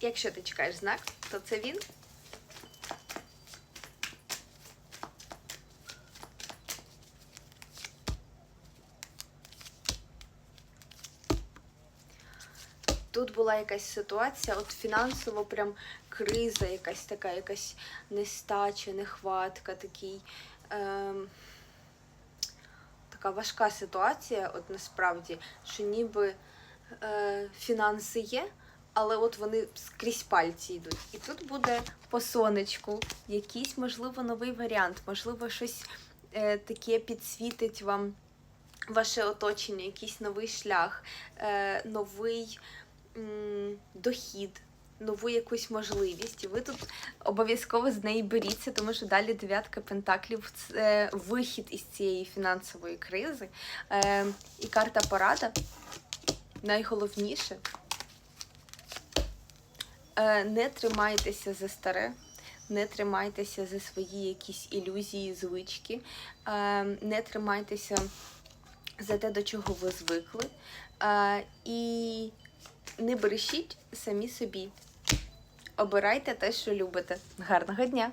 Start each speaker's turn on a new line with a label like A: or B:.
A: Якщо ти чекаєш знак, то це він. Тут була якась ситуація, от фінансово прям криза, якась така, якась нестача, нехватка, такий. Ем, така важка ситуація, от насправді, що ніби е, фінанси є, але от вони скрізь пальці йдуть. І тут буде по сонечку якийсь, можливо, новий варіант, можливо, щось е, таке підсвітить вам ваше оточення, якийсь новий шлях, е, новий м, дохід. Нову якусь можливість, і ви тут обов'язково з неї беріться, тому що далі дев'ятка пентаклів це вихід із цієї фінансової кризи. Е, і карта порада найголовніше не тримайтеся за старе, не тримайтеся за свої якісь ілюзії, звички, е, не тримайтеся за те, до чого ви звикли. Е, і не брешіть самі собі. Обирайте те, що любите. Гарного дня!